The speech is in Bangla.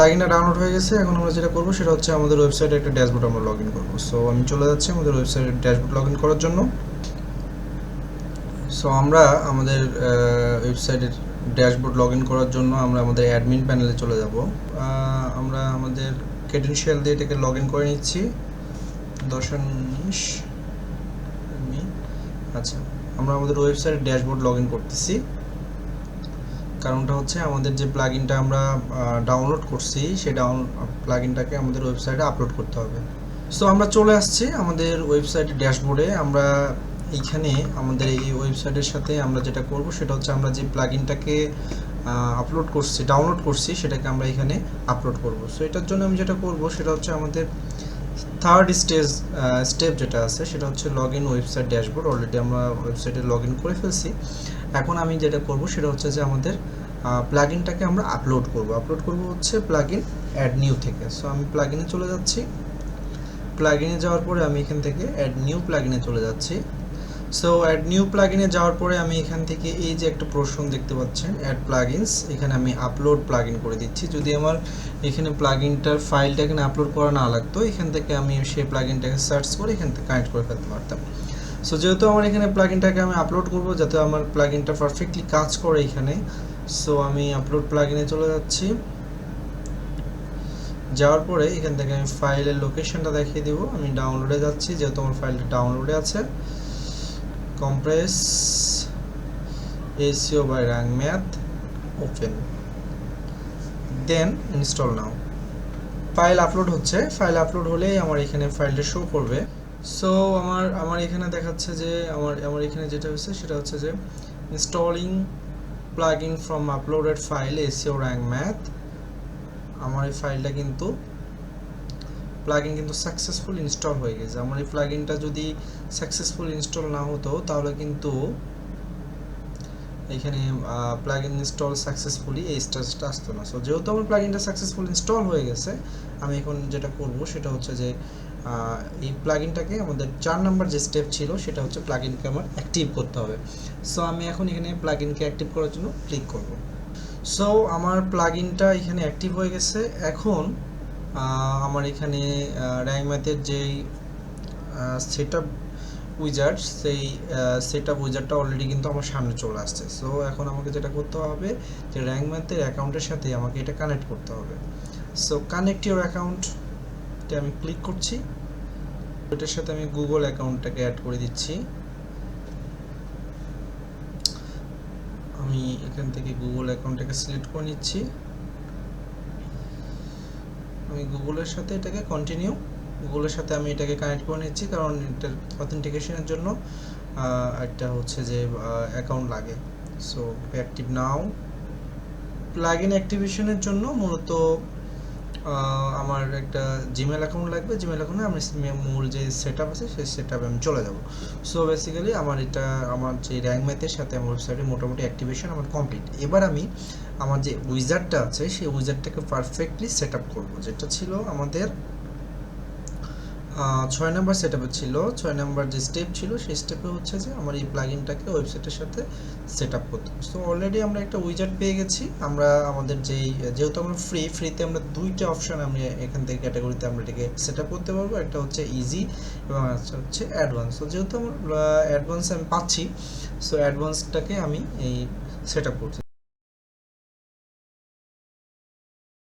প্লাগিনটা ডাউনলোড হয়ে গেছে, এখন আমরা যেটা করব সেটা হচ্ছে আমাদের ওয়েবসাইটে একটা ড্যাশবোর্ড আমরা লগ ইন করব। সো আমি চলে যাচ্ছি আমাদের ওয়েবসাইটে ড্যাশবোর্ড লগ ইন করার জন্য। সো আমরা আমাদের ওয়েবসাইটের ড্যাশবোর্ড লগ ইন করার জন্য আমরা আমাদের অ্যাডমিন প্যানেলে চলে যাব। আমরা আমাদের ক্রেডেনশিয়াল দিয়ে এটাকে লগ ইন করে নিচ্ছি। দশানিশ আচ্ছা আমরা আমাদের ওয়েবসাইটের ড্যাশবোর্ড লগ ইন করতেছি। কারণটা হচ্ছে আমাদের যে প্লাগইনটা আমরা ডাউনলোড করছি, সেই ডাউন প্লাগইনটাকে আমাদের ওয়েবসাইটে আপলোড করতে হবে। সো আমরা চলে আসছি আমাদের ওয়েবসাইটের ড্যাশবোর্ডে আমরা এইখানে আমাদের এই ওয়েবসাইটের সাথে আমরা যেটা করব, সেটা হচ্ছে আমরা যে প্লাগইনটাকে আপলোড করছি ডাউনলোড করছি, সেটাকে আমরা এখানে আপলোড করব। সো এটার জন্য আমি যেটা করব, সেটা হচ্ছে আমাদের থার্ড স্টেজ স্টেপ যেটা আছে, সেটা হচ্ছে log in website dashboard already আমরা ওয়েবসাইটে লগ ইন করে ফেলছি। এখন আমি যেটা করব, সেটা হচ্ছে যে আমাদের প্লাগ ইনটাকে আমরা আপলোড করব। আপলোড করব হচ্ছে প্লাগ ইন অ্যাড নিউ থেকে। সো আমি প্লাগ ইনে চলে যাচ্ছি। প্লাগ ইনে যাওয়ার পরে আমি এখান থেকে অ্যাড নিউ প্লাগ ইনে চলে যাচ্ছি। সো অ্যাড নিউ প্লাগইনে যাওয়ার পরে আমি এখান থেকে এই যে একটা প্রশ্ন দেখতে পাচ্ছেন অ্যাড প্লাগইনস এখানে আমি আপলোড প্লাগইন করে দিচ্ছি। যদি আমার এখানে প্লাগইনটার ফাইলটা এখানে আপলোড করা না লাগতো, এখান থেকে আমি সেই প্লাগইনটাকে সার্চ করে এখান থেকে কানেক্ট করে ফেলতে পারতাম। সো যেহেতু আমার এখানে প্লাগইনটাকে আমি আপলোড করব, যাতে আমার প্লাগইনটা পারফেক্টলি কাজ করে এখানে সো আমি আপলোড প্লাগইনে চলে যাচ্ছি। যাওয়ার পরে এখান থেকে আমি ফাইলের লোকেশনটা দেখিয়ে দেবো। আমি ডাউনলোডে যাচ্ছি, যেহেতু আমার ফাইলটা ডাউনলোডে আছে। Compress ACO by rank math, open. Then install now. File upload হচ্ছে। ফাইল আপলোড হলেই আমার এখানে ফাইলটা শো করবে। সো আমার আমার এখানে দেখাচ্ছে যে, আমার আমার এখানে যেটা হচ্ছে সেটা হচ্ছে যে installing plugin from uploaded file SEO Rank Math আমার এই ফাইলটা কিন্তু প্লাগইন কিন্তু সাকসেসফুল ইনস্টল হয়ে গেছে। আমার এই প্লাগইনটা যদি সাকসেসফুল ইনস্টল না হতো, তাহলে কিন্তু এখানে প্লাগইন ইনস্টল সাকসেসফুলি এই স্টেজটা আসতো না। সো যেহেতু আমার প্লাগইনটা সাকসেসফুল ইনস্টল হয়ে গেছে, আমি এখন যেটা করব সেটা হচ্ছে যে এই প্লাগইনটাকে আমাদের চার নাম্বার যে স্টেপ ছিল, সেটা হচ্ছে প্লাগইনকে আমার অ্যাক্টিভ করতে হবে। সো আমি এখন এখানে প্লাগইনকে অ্যাক্টিভ করার জন্য ক্লিক করব। সো আমার প্লাগইনটা এখানে অ্যাক্টিভ হয়ে গেছে। এখন আমার এখানে র্যাঙ্ক ম্যাথের যেই সেট আপ উইজার্ড সেই সেট আপ উইজার্ডটা অলরেডি কিন্তু আমার সামনে চলে আসছে। সো এখন আমাকে যেটা করতে হবে যে র্যাঙ্ক ম্যাথের অ্যাকাউন্টের সাথে আমাকে এটা কানেক্ট করতে হবে। সো কানেক্ট ইউর অ্যাকাউন্টে আমি ক্লিক করছি। এটার সাথে আমি গুগল অ্যাকাউন্টটাকে অ্যাড করে দিচ্ছি। আমি এখান থেকে গুগল অ্যাকাউন্টটাকে সিলেক্ট করে নিচ্ছি। আমি গুগলের সাথে এটাকে কন্টিনিউ গুগলের সাথে আমি এটাকে কানেক্ট করে নিচ্ছি, কারণ এটার অথেন্টিকেশনের জন্য একটা হচ্ছে যে অ্যাকাউন্ট লাগে। So active now plugin অ্যাক্টিভেশনের জন্য মূলত আমার একটা জিমেল অ্যাকাউন্ট লাগবে। জিমেল অ্যাকাউন্টে আমি মূল যে সেট আপ আছে, সেই সেট আমি চলে যাব। সো বেসিক্যালি আমার এটা, আমার যে র্যাঙ্ক ম্যাথের সাথে আমার ওয়েবসাইটে মোটামুটি অ্যাক্টিভেশন আমার কমপ্লিট এবার আমি আমার যে উইজারটা আছে, সেই উইজারটাকে পারফেক্টলি সেট আপ করব। যেটা ছিল আমাদের ছয় নম্বর সেট ছিল। ছয় নম্বর যে স্টেপ ছিল, সেই স্টেপে হচ্ছে যে আমার এই প্লাগইনটাকে ওয়েবসাইটের সাথে সেট আপ করতে সো অলরেডি আমরা একটা উইজার্ট পেয়ে গেছি। আমরা আমাদের যেই, যেহেতু আমরা ফ্রি ফ্রিতে আমরা দুইটা অপশান আমি এখান থেকে ক্যাটাগরিতে আমরা এটাকে সেট আপ করতে পারব। একটা হচ্ছে ইজি এবং একটা হচ্ছে অ্যাডভান্স তো যেহেতু আমার অ্যাডভান্স আমি পাচ্ছি সো অ্যাডভান্সটাকে আমি এই সেট আপ করছি।